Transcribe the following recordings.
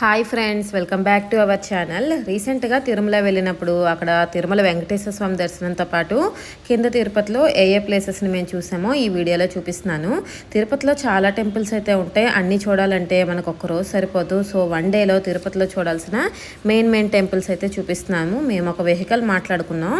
Hi friends welcome back to our channel. రీసెంట్గా తిరుమల వెళ్ళినప్పుడు అక్కడ తిరుమల వెంకటేశ్వర స్వామి దర్శనంతో పాటు కింద తిరుపతిలో ఏ ఏ ప్లేసెస్ని మేము చూసామో ఈ వీడియోలో చూపిస్తున్నాను. తిరుపతిలో చాలా టెంపుల్స్ అయితే ఉంటాయి. అన్నీ చూడాలంటే మనకు ఒక్కరోజు సరిపోదు. సో వన్ డేలో తిరుపతిలో చూడాల్సిన మెయిన్ మెయిన్ టెంపుల్స్ అయితే చూపిస్తున్నాము. మేము ఒక వెహికల్ మాట్లాడుకున్నాం.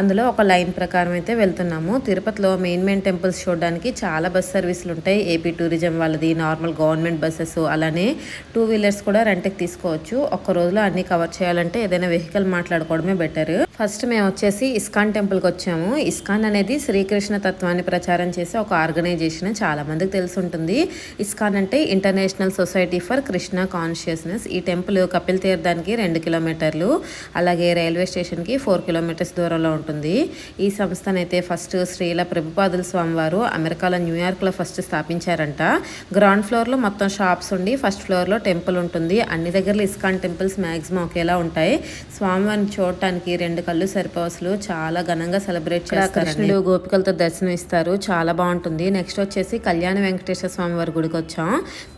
అందులో ఒక లైన్ ప్రకారం అయితే వెళ్తున్నాము. తిరుపతిలో మెయిన్ మెయిన్ టెంపుల్స్ చూడడానికి చాలా బస్ సర్వీసులు ఉంటాయి. ఏపీ టూరిజం వాళ్ళది నార్మల్ గవర్నమెంట్ బస్సెస్ అలానే టూ వీలర్స్ కూడా రెంట్కి తీసుకోవచ్చు. ఒక్క రోజులో అన్ని కవర్ చేయాలంటే ఏదైనా వెహికల్ మాట్లాడుకోవడమే బెటర్ ఫస్ట్ మేము వచ్చేసి ఇస్కాన్ టెంపుల్కి వచ్చాము. ఇస్కాన్ అనేది శ్రీకృష్ణ తత్వాన్ని ప్రచారం చేసే ఒక ఆర్గనైజేషన్ చాలా మందికి తెలిసి ఉంటుంది. ఇస్కాన్ అంటే International Society for Krishna Consciousness ఈ టెంపుల్ కపిల్ తీర్థానికి రెండు కిలోమీటర్లు అలాగే రైల్వే స్టేషన్కి ఫోర్ కిలోమీటర్స్ దూరంలో ఉంటుంది. ఈ సంస్థనైతే ఫస్ట్ శ్రీల ప్రభుపాదుల స్వామి వారు అమెరికాలో న్యూయార్క్లో ఫస్ట్ స్థాపించారంట. గ్రౌండ్ ఫ్లోర్లో మొత్తం షాప్స్ ఉండి ఫస్ట్ ఫ్లోర్లో టెంపుల్ ఉంటుంది. అన్ని దగ్గరలో ఇస్కాన్ టెంపుల్స్ మ్యాక్సిమం ఒకేలా ఉంటాయి. స్వామివారిని చూడటానికి రెండు కళ్ళు సరిపోసలు చాలా ఘనంగా సెలబ్రేట్ చేస్తారు కృష్ణుడు గోపికలతో దర్శనం ఇస్తారు చాలా బాగుంటుంది. నెక్స్ట్ వచ్చేసి కళ్యాణ వెంకటేశ్వర స్వామి వారి గుడికి వచ్చాం.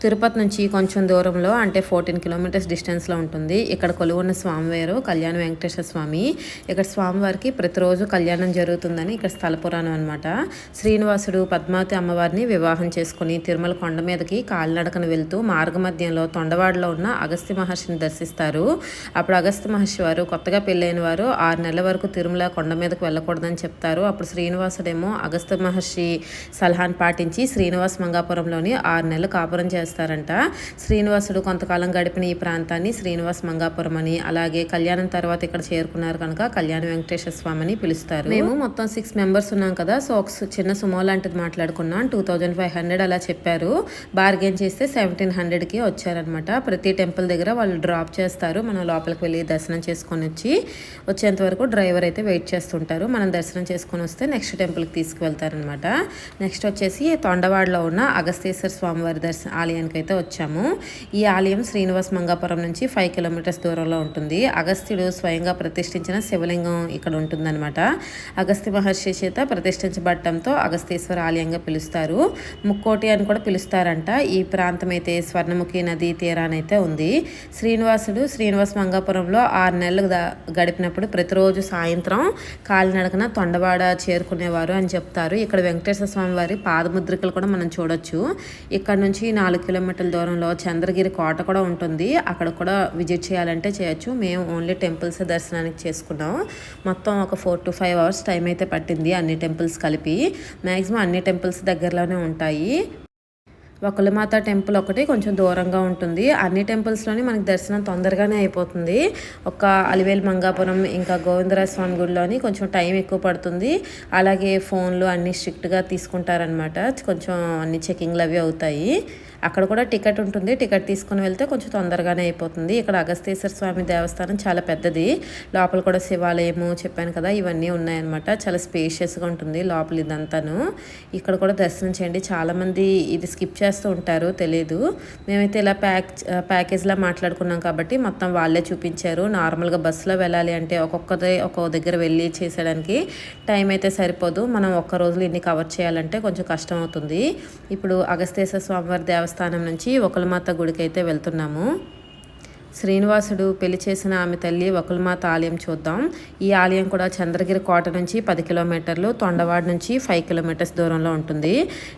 తిరుపతి నుంచి కొంచెం దూరంలో అంటే ఫోర్టీన్ కిలోమీటర్స్ డిస్టెన్స్లో ఉంటుంది. ఇక్కడ కొలువున్న స్వామివారు కళ్యాణ వెంకటేశ్వర స్వామి. ఇక్కడ స్వామివారికి ప్రతిరోజు కళ్యాణం జరుగుతుందని ఇక్కడ స్థల పురాణం అనమాట శ్రీనివాసుడు పద్మావతి అమ్మవారిని వివాహం చేసుకుని తిరుమల కొండ మీదకి కాలినడకన వెళ్తూ మార్గమధ్యంలో తొండవాడలో ఉన్న అగస్త్య మహర్షిని దర్శిస్తారు. అప్పుడు అగస్త్య మహర్షి వారు కొత్తగా పెళ్ళైన వారు ఆరు నెలల వరకు తిరుమల కొండ మీదకు వెళ్ళకూడదని చెప్తారు. అప్పుడు శ్రీనివాసుడేమో అగస్త్య మహర్షి సలహాను పాటించి శ్రీనివాస్ మంగాపురంలోని ఆరు నెలలు కాపురం చేస్తారంట. శ్రీనివాసుడు కొంతకాలం గడిపిన ఈ ప్రాంతాన్ని శ్రీనివాస్ మంగాపురం అని అలాగే కళ్యాణం తర్వాత ఇక్కడ చేరుకున్నారు కనుక కళ్యాణ వెంకటేశ్వర స్వామి అని పిలుస్తారు. మేము మొత్తం సిక్స్ మెంబర్స్ ఉన్నాం కదా సో ఒక చిన్న సుమో లాంటిది మాట్లాడుకున్నాం. టూ థౌజండ్ ఫైవ్ హండ్రెడ్ అలా చెప్పారు. బార్గెన్ చేస్తే సెవెంటీన్ హండ్రెడ్కి వచ్చారనమాట ప్రతి టెంపుల్ దగ్గర వాళ్ళు డ్రాప్ చేస్తారు. మనం లోపలికి వెళ్ళి దర్శనం చేసుకొని వచ్చి వచ్చేంత వరకు డ్రైవర్ అయితే వెయిట్ చేస్తుంటారు. మనం దర్శనం చేసుకొని వస్తే నెక్స్ట్ టెంపుల్కి తీసుకువెళ్తారనమాట నెక్స్ట్ వచ్చేసి తొండవాడలో ఉన్న అగస్తేశ్వర స్వామివారి దర్శన ఆలయానికి అయితే వచ్చాము. ఈ ఆలయం శ్రీనివాస్ మంగాపురం నుంచి ఫైవ్ కిలోమీటర్స్ దూరంలో ఉంటుంది. అగస్త్యుడు స్వయంగా ప్రతిష్ఠించిన శివలింగం ఇక్కడ ఉంటుందన్నమాట. అగస్త్య మహర్షి చేత ప్రతిష్ఠించబడటంతో అగస్తేశ్వర ఆలయంగా పిలుస్తారు. ముక్కోటి అని కూడా పిలుస్తారంట. ఈ ప్రాంతం అయితే స్వర్ణముఖి నది తీరానైతే ఉంది. శ్రీనివాసుడు శ్రీనివాస్ మంగాపురంలో ఆరు నెలలు గడిపినప్పుడు ప్రతిరోజు సాయంత్రం కాలినడకన తొండవాడ చేరుకునేవారు అని చెప్తారు. ఇక్కడ వెంకటేశ్వర స్వామి వారి పాదముద్రికలు కూడా మనం చూడొచ్చు. ఇక్కడ నుంచి నాలుగు కిలోమీటర్ల దూరంలో చంద్రగిరి కోట కూడా ఉంటుంది. అక్కడ కూడా విజిట్ చేయాలంటే చేయొచ్చు. మేము ఓన్లీ టెంపుల్స్ దర్శనానికి చేసుకున్నాం. మొత్తం ఒక four to five hours time అయితే పట్టింది అన్ని టెంపుల్స్ కలిపి. మ్యాక్సిమం అన్ని టెంపుల్స్ దగ్గరలోనే ఉంటాయి. వకులమాత టెంపుల్ ఒకటి కొంచెం దూరంగా ఉంటుంది. అన్ని టెంపుల్స్లోని మనకి దర్శనం తొందరగానే అయిపోతుంది. ఒక అలివేలు మంగాపురం ఇంకా గోవిందరాజ స్వామి గుడిలోని కొంచెం టైం ఎక్కువ పడుతుంది. అలాగే ఫోన్లు అన్నీ స్ట్రిక్ట్గా తీసుకుంటారనమాట కొంచెం అన్ని చెకింగ్లు అవి అవుతాయి. అక్కడ కూడా టికెట్ ఉంటుంది. టికెట్ తీసుకుని వెళ్తే కొంచెం తొందరగానే అయిపోతుంది. ఇక్కడ అగస్తేశ్వర స్వామి దేవస్థానం చాలా పెద్దది. లోపల కూడా శివాలయము చెప్పాను కదా ఇవన్నీ ఉన్నాయన్నమాట. చాలా స్పేషియస్గా ఉంటుంది లోపల ఇదంతాను. ఇక్కడ కూడా దర్శనం చేయండి. చాలామంది ఇది స్కిప్ చేస్తూ ఉంటారు తెలియదు మేమైతే ఇలా ప్యాక్ ప్యాకేజ్లా మాట్లాడుకున్నాం కాబట్టి మొత్తం వాళ్ళే చూపించారు. నార్మల్గా బస్సులో వెళ్ళాలి అంటే ఒక్కొక్కదే ఒక్కొక్క దగ్గర వెళ్ళి చేసేయడానికి టైం అయితే సరిపోదు. మనం ఒక్క రోజులో ఇన్ని కవర్ చేయాలంటే కొంచెం కష్టం అవుతుంది. ఇప్పుడు అగస్తేశ్వర స్వామివారి దేవస్థానం నుంచి ఒకలమాత గుడికి అయితే వెళ్తున్నాము. శ్రీనివాసుడు పెళ్ళి చేసిన ఆమె తల్లి వకుల్మాత ఆలయం చూద్దాం. ఈ ఆలయం కూడా చంద్రగిరి కోట నుంచి పది కిలోమీటర్లు తొండవాడ నుంచి ఫైవ్ కిలోమీటర్స్ దూరంలో ఉంటుంది.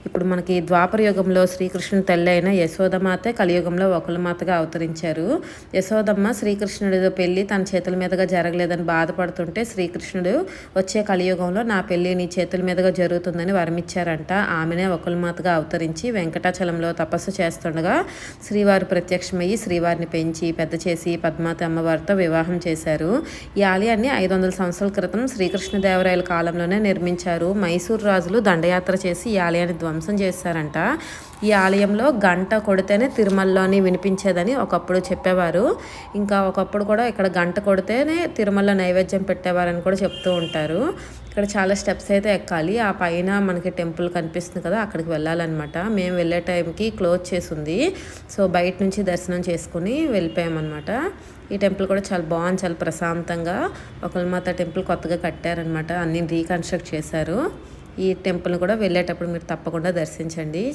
ఇప్పుడు మనకి ద్వాపర యుగంలో శ్రీకృష్ణుని తల్లి అయిన యశోదమాతే కలియుగంలో వకులమాతగా అవతరించారు. యశోదమ్మ శ్రీకృష్ణుడితో పెళ్ళి తన చేతుల మీదుగా జరగలేదని బాధపడుతుంటే శ్రీకృష్ణుడు వచ్చే కలియుగంలో నా పెళ్ళి నీ చేతుల మీదుగా జరుగుతుందని వరమిచ్చారంట. ఆమెనే వకులమాతగా అవతరించి వెంకటాచలంలో తపస్సు చేస్తుండగా శ్రీవారు ప్రత్యక్షమయ్యి శ్రీవారిని పెంచి పెద్ద చేసి పద్మావతి అమ్మవారితో వివాహం చేశారు. ఈ ఆలయాన్ని ఐదు వందల సంవత్సరాల క్రితం శ్రీకృష్ణదేవరాయల కాలంలోనే నిర్మించారు. మైసూరు రాజులు దండయాత్ర చేసి ఈ ఆలయాన్ని ధ్వంసం చేశారంట. ఈ ఆలయంలో గంట కొడితేనే తిరుమలలోని వినిపించేదని ఒకప్పుడు చెప్పేవారు. ఇంకా ఒకప్పుడు కూడా ఇక్కడ గంట కొడితేనే తిరుమల నైవేద్యం పెట్టేవారని కూడా చెప్తూ ఉంటారు. ఇక్కడ చాలా స్టెప్స్ అయితే ఎక్కాలి. ఆ పైన మనకి టెంపుల్ కనిపిస్తుంది కదా అక్కడికి వెళ్ళాలన్నమాట. మేము వెళ్ళే టైంకి క్లోజ్ చేసి ఉంది సో బయట నుంచి దర్శనం చేసుకుని వెళ్ళిపోయామన్నమాట. ఈ టెంపుల్ కూడా చాలా బాగుంది చాలా ప్రశాంతంగా. ఒకళ్ళమాత టెంపుల్ కొత్తగా కట్టారనమాట అన్ని రీకన్స్ట్రక్ట్ చేశారు. ఈ టెంపుల్ కూడా వెళ్ళేటప్పుడు మీరు తప్పకుండా దర్శించండి.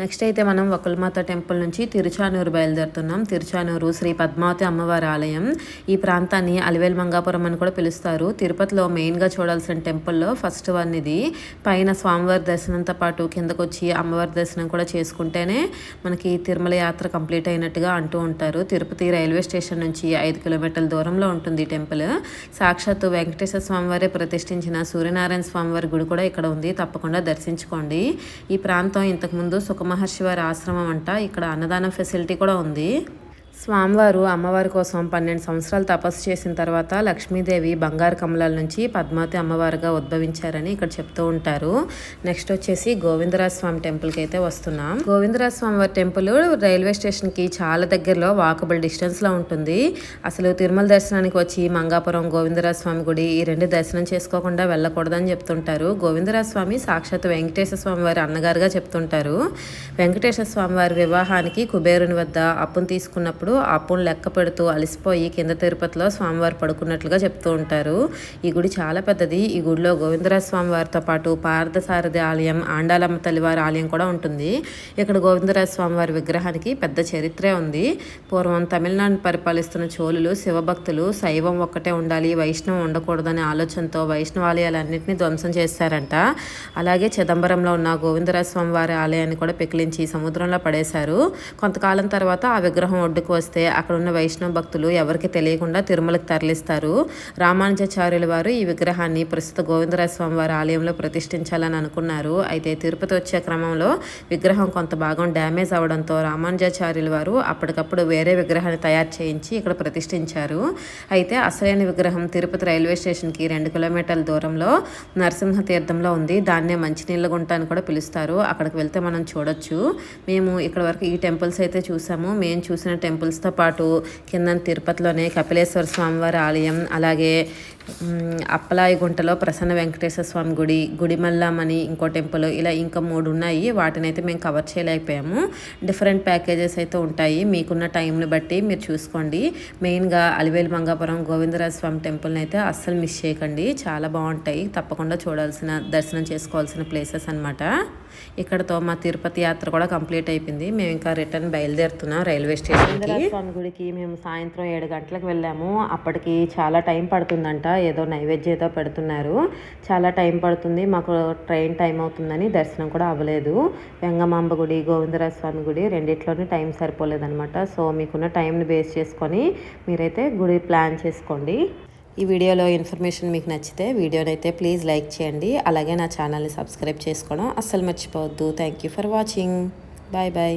నెక్స్ట్ అయితే మనం వకుల్మాత టెంపుల్ నుంచి తిరుచానూరు బయలుదేరుతున్నాం. తిరుచానూరు శ్రీ పద్మావతి అమ్మవారి ఆలయం. ఈ ప్రాంతాన్ని అలివేల్ మంగాపురం అని కూడా పిలుస్తారు. తిరుపతిలో మెయిన్గా చూడాల్సిన టెంపుల్లో ఫస్ట్ వన్ ఇది. పైన స్వామివారి దర్శనంతో పాటు కిందకు వచ్చి అమ్మవారి దర్శనం కూడా చేసుకుంటేనే మనకి తిరుమల యాత్ర కంప్లీట్ అయినట్టుగా అంటూ ఉంటారు. తిరుపతి రైల్వే స్టేషన్ నుంచి ఐదు కిలోమీటర్ల దూరంలో ఉంటుంది టెంపుల్. సాక్షాత్తు వెంకటేశ్వర స్వామివారే ప్రతిష్ఠించిన సూర్యనారాయణ స్వామివారి గుడి కూడా ఇక్కడ ఉంది. తప్పకుండా దర్శించుకోండి. ఈ ప్రాంతం ఇంతకుముందు సుఖ మహర్షి వారి ఆశ్రమం అంట. ఇక్కడ అన్నదానం ఫెసిలిటీ కూడా ఉంది. స్వామివారు అమ్మవారి కోసం పన్నెండు సంవత్సరాలు తపస్సు చేసిన తర్వాత లక్ష్మీదేవి బంగారు కమలాల నుంచి పద్మావతి అమ్మవారుగా ఉద్భవించారని ఇక్కడ చెప్తూ ఉంటారు. నెక్స్ట్ వచ్చేసి గోవిందరాజ స్వామి టెంపుల్కి అయితే వస్తున్నాం. గోవిందరాజ స్వామి వారి టెంపుల్ రైల్వే స్టేషన్కి చాలా దగ్గరలో వాకబుల్ డిస్టెన్స్లో ఉంటుంది. అసలు తిరుమల దర్శనానికి వచ్చి మంగాపురం గోవిందరాజ స్వామి గుడి ఈ రెండు దర్శనం చేసుకోకుండా వెళ్ళకూడదని చెప్తుంటారు. గోవిందరాజ స్వామి సాక్షాత్ వెంకటేశ్వర స్వామి వారి అన్నగారుగా చెప్తుంటారు. వెంకటేశ్వర స్వామి వారి వివాహానికి కుబేరుని వద్ద అప్పును తీసుకున్నప్పుడు అప్పును లెక్క పెడుతూ అలసిపోయి కింద తిరుపతిలో స్వామివారు పడుకున్నట్లుగా చెప్తూ ఉంటారు. ఈ గుడి చాలా పెద్దది. ఈ గుడిలో గోవిందరాజ స్వామి వారితో పాటు పార్థసారథి ఆలయం ఆండాలమ్మ తల్లివారి ఆలయం కూడా ఉంటుంది. ఇక్కడ గోవిందరాజ స్వామి వారి విగ్రహానికి పెద్ద చరిత్రే ఉంది. పూర్వం తమిళనాడు పరిపాలిస్తున్న చోళులు శివభక్తులు శైవం ఒక్కటే ఉండాలి వైష్ణవం ఉండకూడదనే ఆలోచనతో వైష్ణవాలయాలన్నింటినీ ధ్వంసం చేశారంట. అలాగే చిదంబరంలో ఉన్న గోవిందరాజ స్వామి వారి ఆలయాన్ని కూడా పెకిలించి సముద్రంలో పడేశారు. కొంతకాలం తర్వాత ఆ విగ్రహం ఒడ్డుకు వస్తే అక్కడ ఉన్న వైష్ణవ భక్తులు ఎవరికి తెలియకుండా తిరుమలకు తరలిస్తారు. రామానుజాచార్యుల వారు ఈ విగ్రహాన్ని ప్రస్తుత గోవిందరాజ స్వామి వారి ఆలయంలో ప్రతిష్ఠించాలని అనుకున్నారు. అయితే తిరుపతి వచ్చే క్రమంలో విగ్రహం కొంత భాగం డ్యామేజ్ అవడంతో రామానుజాచార్యుల వారు అప్పటికప్పుడు వేరే విగ్రహాన్ని తయారు చేయించి ఇక్కడ ప్రతిష్ఠించారు. అయితే అసలైన విగ్రహం తిరుపతి రైల్వే స్టేషన్కి రెండు కిలోమీటర్ల దూరంలో నరసింహ తీర్థంలో ఉంది. దాన్నే మంచినీళ్ళ గుంట అని కూడా పిలుస్తారు. అక్కడికి వెళ్తే మనం చూడొచ్చు. మేము ఇక్కడ వరకు ఈ టెంపుల్స్ అయితే చూసాము. మేము చూసిన టెంపుల్ టెంపుల్స్తో పాటు కింద తిరుపతిలోనే కపిలేశ్వర స్వామివారి ఆలయం అలాగే అప్పలాయి గుంటలో ప్రసన్న వెంకటేశ్వర స్వామి గుడి గుడిమల్లామని ఇంకో టెంపుల్ ఇలా ఇంకా మూడు ఉన్నాయి వాటిని అయితే మేము కవర్ చేయలేకపోయాము. డిఫరెంట్ ప్యాకేజెస్ అయితే ఉంటాయి. మీకున్న టైంని బట్టి మీరు చూసుకోండి. మెయిన్గా అలివేలు మంగాపురం గోవిందరాజ స్వామి టెంపుల్ని అయితే అస్సలు మిస్ చేయకండి. చాలా బాగుంటాయి. తప్పకుండా చూడాల్సిన దర్శనం చేసుకోవాల్సిన ప్లేసెస్ అన్నమాట. ఇక్కడతో మా తిరుపతి యాత్ర కూడా కంప్లీట్ అయిపోయింది. మేము ఇంకా రిటర్న్ బయలుదేరుతున్నాం రైల్వే స్టేషన్కి. స్వామి గుడికి మేము సాయంత్రం ఏడు గంటలకు వెళ్ళాము. అప్పటికి చాలా టైం పడుతుందంట. ఏదో నైవేద్యం ఏదో పెడుతున్నారు. చాలా టైం పడుతుంది. మాకు ట్రైన్ టైం అవుతుందని దర్శనం కూడా అవ్వలేదు. వెంగమాంబ గుడి గోవిందరాజ స్వామి గుడి రెండిట్లోనే టైం సరిపోలేదనమాట సో మీకున్న టైంని బేస్ చేసుకొని మీరైతే గుడి ప్లాన్ చేసుకోండి. ఈ వీడియోలో ఇన్ఫర్మేషన్ మీకు నచ్చితే వీడియోనైతే అయితే ప్లీజ్ లైక్ చేయండి. అలాగే నా ఛానల్ని సబ్స్క్రైబ్ చేసుకోవడం అస్సలు మర్చిపోవద్దు. Thank you for watching bye bye